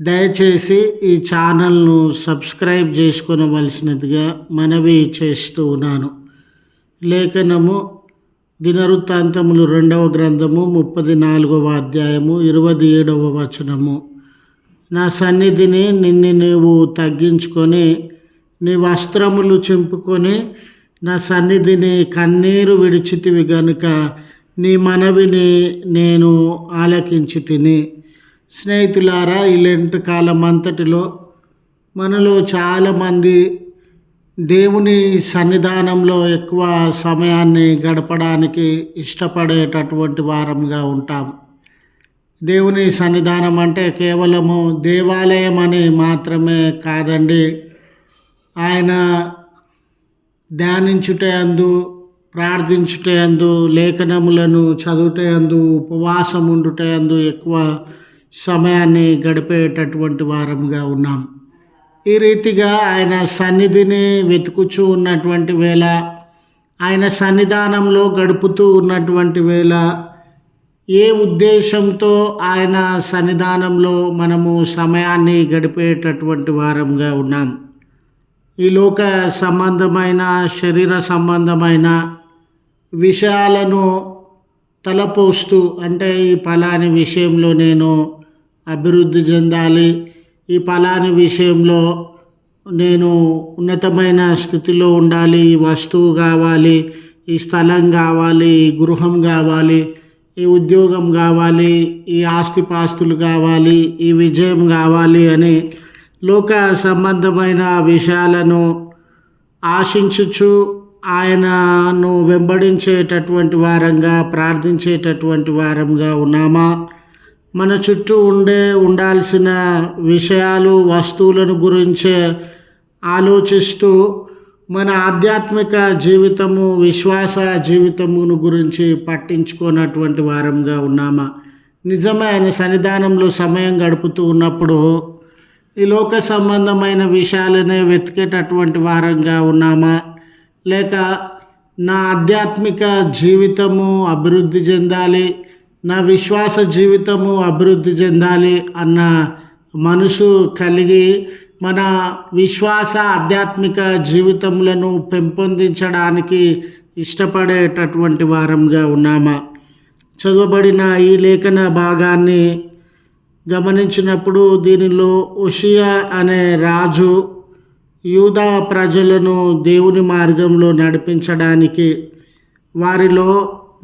దయచేసి ఈ ఛానల్ను సబ్స్క్రైబ్ చేసుకునవలసినదిగా మనవి చేస్తూ ఉన్నాను. లేఖనము దినవృత్తాంతములు రెండవ గ్రంథము ముప్పది నాలుగవ అధ్యాయము ఇరవై ఏడవ వచనము. నా సన్నిధిని నిన్ను నీవు తగ్గించుకొని నీ వస్త్రములు చింపుకొని నా సన్నిధిని కన్నీరు విడిచితివి గనుక నీ మనవిని నేను ఆలకించి తిని స్నేహితులారా ఈ కాలం అంతటిలో మనలో చాలామంది దేవుని సన్నిధానంలో ఎక్కువ సమయాన్ని గడపడానికి ఇష్టపడేటటువంటి వారంగా ఉంటాం. దేవుని సన్నిధానం అంటే కేవలము దేవాలయం అని మాత్రమే కాదండి. ఆయన ధ్యానించుటయందు ప్రార్థించుటయందు లేఖనములను చదువుటయందు ఉపవాసం ఉండుటయందు ఎక్కువ సమయాన్ని గడిపేటటువంటి వారంగా ఉన్నాం. ఈ రీతిగా ఆయన సన్నిధిని వెతుకుచూ ఉన్నటువంటి వేళ ఆయన సన్నిధానంలో గడుపుతూ ఉన్నటువంటి వేళ ఏ ఉద్దేశంతో ఆయన సన్నిధానంలో మనము సమయాన్ని గడిపేటటువంటి వారంగా ఉన్నాం. ఈ లోక సంబంధమైన శరీర సంబంధమైన విషయాలను తలపోస్తూ అంటే ఈ ఫలాని విషయంలో నేను అభివృద్ధి చెందాలి. ఈ ఫలాని విషయంలో నేను ఉన్నతమైన స్థితిలో ఉండాలి. ఈ వస్తువు కావాలి ఈ స్థలం కావాలి ఈ గృహం కావాలి ఈ ఉద్యోగం కావాలి ఈ ఆస్తిపాస్తులు కావాలి ఈ విజయం కావాలి అని లోక సంబంధమైన విషయాలను ఆశించుచు ఆయనను వెంబడించేటటువంటి వారంగా ప్రార్థించేటటువంటి వారంగా ఉన్నామా? మన చుట్టూ ఉండే ఉండాల్సిన విషయాలు వస్తువులను గురించే ఆలోచిస్తూ మన ఆధ్యాత్మిక జీవితము విశ్వాస జీవితమును గురించి పట్టించుకున్నటువంటి వారంగా ఉన్నామా? నిజమే ఆయన సన్నిధానంలో సమయం గడుపుతూ ఉన్నప్పుడు ఈ లోక సంబంధమైన విషయాలనే వెతికేటటువంటి వారంగా ఉన్నామా? లేక నా ఆధ్యాత్మిక జీవితము అభివృద్ధి చెందాలి నా విశ్వాస జీవితము అభివృద్ధి చెందాలి అన్న మనసు కలిగి మన విశ్వాస ఆధ్యాత్మిక జీవితములను పెంపొందించడానికి ఇష్టపడేటటువంటి వారంగా ఉన్నామా? చదవబడిన ఈ లేఖన భాగాన్ని గమనించినప్పుడు దీనిలో ఉషియా అనే రాజు యూదా ప్రజలను దేవుని మార్గంలో నడిపించడానికి వారిలో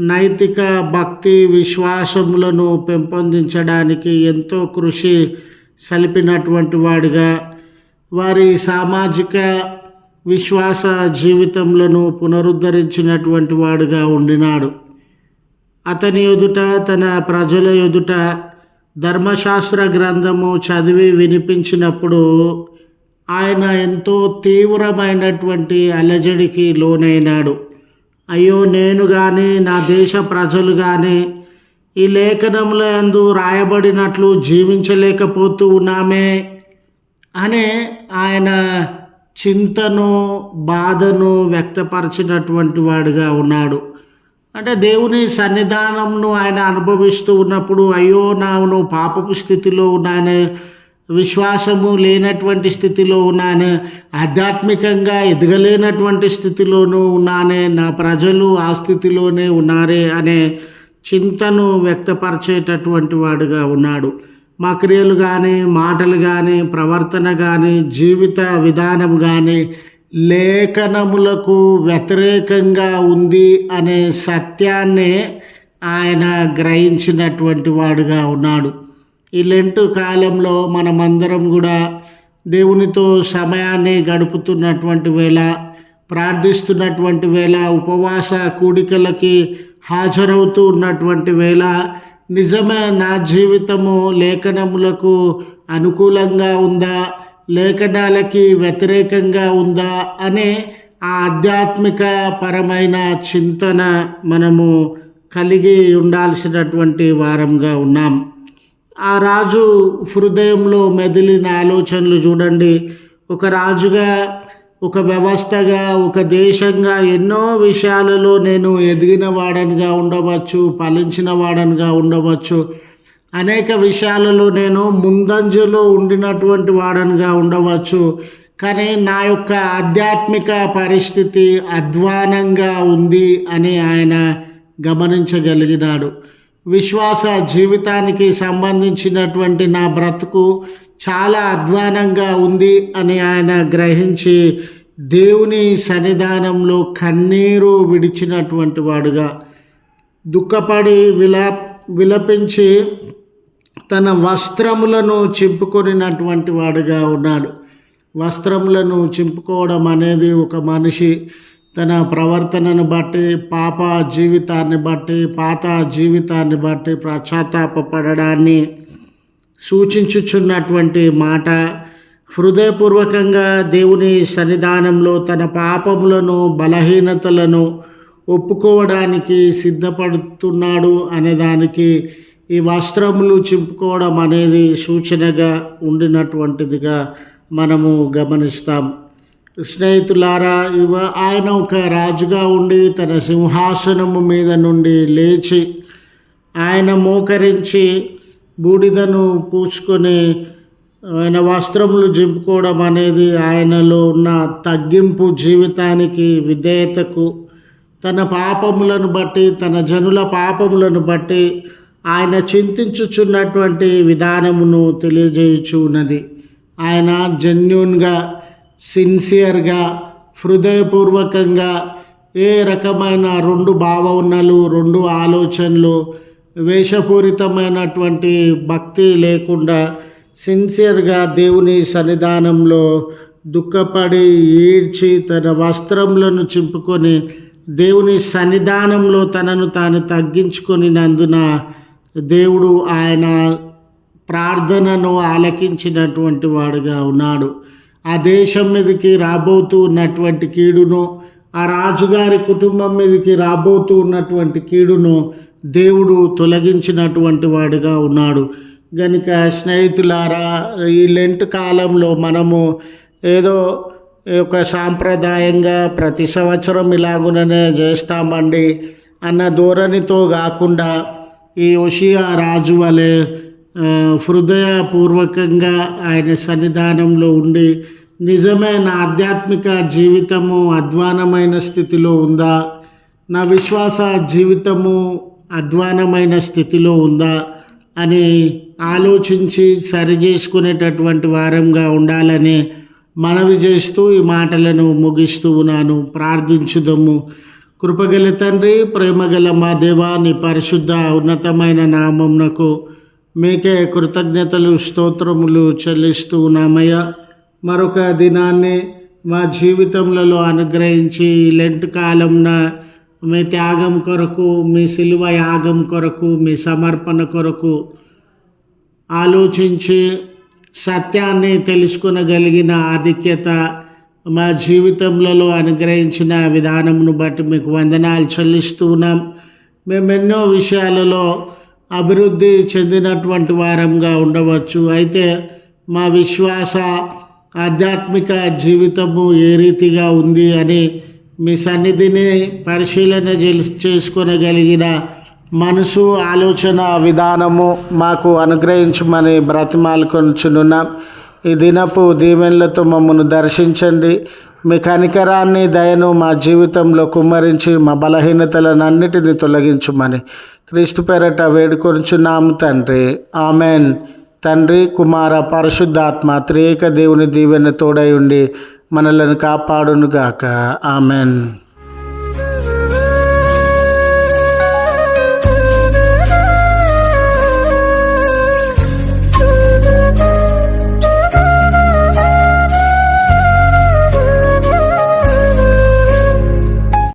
నైతిక భక్తి విశ్వాసములను పెంపొందించడానికి ఎంతో కృషి సలిపినటువంటి వాడిగా వారి సామాజిక విశ్వాస జీవితములను పునరుద్ధరించినటువంటి వాడుగా ఉండినాడు. అతని ఎదుట తన ప్రజల ఎదుట ధర్మశాస్త్ర గ్రంథము చదివి వినిపించినప్పుడు ఆయన ఎంతో తీవ్రమైనటువంటి అలజడికి లోనైనాడు. అయ్యో నేను కానీ నా దేశ ప్రజలు కానీ ఈ లేఖనంలో అందు రాయబడినట్లు జీవించలేకపోతూ ఉన్నామే అనే ఆయన చింతను బాధను వ్యక్తపరిచినటువంటి వాడుగా ఉన్నాడు. అంటే దేవుని సన్నిధానంను ఆయన అనుభవిస్తూ ఉన్నప్పుడు అయ్యో నాను పాపపు స్థితిలో ఉన్నానే విశ్వాసము లేనటువంటి స్థితిలో ఉన్నాను. ఆధ్యాత్మికంగా ఎదగలేనటువంటి స్థితిలోనూ ఉన్నానే. నా ప్రజలు ఆ స్థితిలోనే ఉన్నారే అనే చింతను వ్యక్తపరిచేటటువంటి వాడుగా ఉన్నాడు. మా క్రియలు కానీ మాటలు కానీ ప్రవర్తన కానీ జీవిత విధానం కానీ లేఖనములకు వ్యతిరేకంగా ఉంది అనే సత్యాన్నే ఆయన గ్రహించినటువంటి వాడుగా ఉన్నాడు. ఈ లెంటు కాలంలో మనమందరం కూడా దేవునితో సమయాన్ని గడుపుతున్నటువంటి వేళ ప్రార్థిస్తున్నటువంటి వేళ ఉపవాస కూడికలకి హాజరవుతూ ఉన్నటువంటి వేళ నిజమే నా జీవితము లేఖనములకు అనుకూలంగా ఉందా? లేఖనాలకి వ్యతిరేకంగా ఉందా? అనే ఆ ఆధ్యాత్మిక పరమైన చింతన మనము కలిగి ఉండాల్సినటువంటి వారంగా ఉన్నాం. ఆ రాజు హృదయంలో మెదిలిన ఆలోచనలు చూడండి. ఒక రాజుగా ఒక వ్యవస్థగా ఒక దేశంగా ఎన్నో విషయాలలో నేను ఎదిగిన వాడనిగా ఉండవచ్చు ఫలించిన వాడనిగా ఉండవచ్చు. అనేక విషయాలలో నేను ముందంజలో ఉండినటువంటి వాడనిగా ఉండవచ్చు. కానీ నా యొక్క ఆధ్యాత్మిక పరిస్థితి అధ్వానంగా ఉంది అని ఆయన గమనించగలిగినాడు. విశ్వాస జీవితానికి సంబంధించినటువంటి నా బ్రతుకు చాలా అధ్వానంగా ఉంది అని ఆయన గ్రహించి దేవుని సన్నిధానంలో కన్నీరు విడిచినటువంటి వాడుగా దుఃఖపడి విలా విలపించి తన వస్త్రములను చింపుకొనినటువంటి వాడుగా ఉన్నాడు. వస్త్రములను చింపుకోవడం అనేది ఒక మనిషి తన ప్రవర్తనను బట్టి పాప జీవితాన్ని బట్టి పాత జీవితాన్ని బట్టి పశ్చాత్తాపడడాన్ని సూచించుచున్నటువంటి మాట హృదయపూర్వకంగా దేవుని సన్నిధానంలో తన పాపములను బలహీనతలను ఒప్పుకోవడానికి సిద్ధపడుతున్నాడు అనేదానికి ఈ వస్త్రములు చింపుకోవడం అనేది సూచనగా ఉండినటువంటిదిగా మనము గమనిస్తాం. స్నేహితులారా ఇవ ఆయన ఒక రాజుగా ఉండి తన సింహాసనము మీద నుండి లేచి ఆయన మోకరించి బూడిదను పూసుకొని ఆయన వస్త్రములు జింపుకోవడం అనేది ఆయనలో ఉన్న తగ్గింపు జీవితానికి విధేయతకు తన పాపములను బట్టి తన జనుల పాపములను బట్టి ఆయన చింతించుచున్నటువంటి విధానమును తెలియజేయుచున్నది. ఆయన జెన్యున్గా సిన్సియర్గా హృదయపూర్వకంగా ఏ రకమైన రెండు భావనలు రెండు ఆలోచనలు వేషపూరితమైనటువంటి భక్తి లేకుండా సిన్సియర్గా దేవుని సన్నిధానంలో దుఃఖపడి ఈడ్చి తన వస్త్రములను చింపుకొని దేవుని సన్నిధానంలో తనను తాను తగ్గించుకొనినందున దేవుడు ఆయన ప్రార్థనను ఆలకించినటువంటి వాడుగా ఉన్నాడు. ఆ దేశం మీదకి రాబోతూ ఉన్నటువంటి కీడును ఆ రాజుగారి కుటుంబం మీదకి రాబోతూ ఉన్నటువంటి కీడును దేవుడు తొలగించినటువంటి వాడుగా ఉన్నాడు. గనుక స్నేహితులారా ఈ లెంట్ కాలంలో మనము ఏదో ఒక సాంప్రదాయంగా ప్రతి సంవత్సరం ఇలాగుననే చేస్తామండి అన్న ధోరణితో కాకుండా ఈ ఒషియా రాజు వలె హృదయపూర్వకంగా ఆయన సన్నిధానంలో ఉండి నిజమే నా ఆధ్యాత్మిక జీవితము అధ్వానమైన స్థితిలో ఉందా? నా విశ్వాస జీవితము అధ్వానమైన స్థితిలో ఉందా? అని ఆలోచించి సరి చేసుకునేటటువంటి వారంగా ఉండాలని మనవి చేస్తూ ఈ మాటలను ముగిస్తూ ఉన్నాను. ప్రార్థించుదము. కృపగల తండ్రి ప్రేమగల మా దేవా నీ పరిశుద్ధ ఉన్నతమైన నామంనకు మీకే కృతజ్ఞతలు స్తోత్రములు చెల్లిస్తూ ఉన్నామయ్యా. మరొక దినాన్ని మా జీవితంలో అనుగ్రహించి లెంట్ కాలంన మీ త్యాగం కొరకు మీ సిలువ యాగం కొరకు మీ సమర్పణ కొరకు ఆలోచించి సత్యాన్ని తెలుసుకునగలిగిన ఆధిక్యత మా జీవితంలో అనుగ్రహించిన విధానమును బట్టి మీకు వందనాలు చెల్లిస్తూ ఉన్నాం. మేము ఎన్నో విషయాలలో అభివృద్ధి చెందినటువంటి వారంగా ఉండవచ్చు. అయితే మా విశ్వాస ఆధ్యాత్మిక జీవితము ఏ రీతిగా ఉంది అని మీ సన్నిధిని పరిశీలన చేసుకోనగలిగిన మనసు ఆలోచన విధానము మాకు అనుగ్రహించమని బ్రతిమాలుకొనుచున్నాం. ఈ దినపు దీవెనలతో మమ్మల్ని దర్శించండి. మీ కనికరాన్ని దయను మా జీవితంలో కుమ్మరించి మా బలహీనతలను అన్నిటిని తొలగించమని క్రీస్తు పేరట వేడుకొనుచున్నాము తండ్రి. ఆమెన్. తండ్రి కుమార పరిశుద్ధాత్మ త్రేక దేవుని దీవెన తోడై ఉండి మనలను కాపాడునుగాక. ఆమెన్.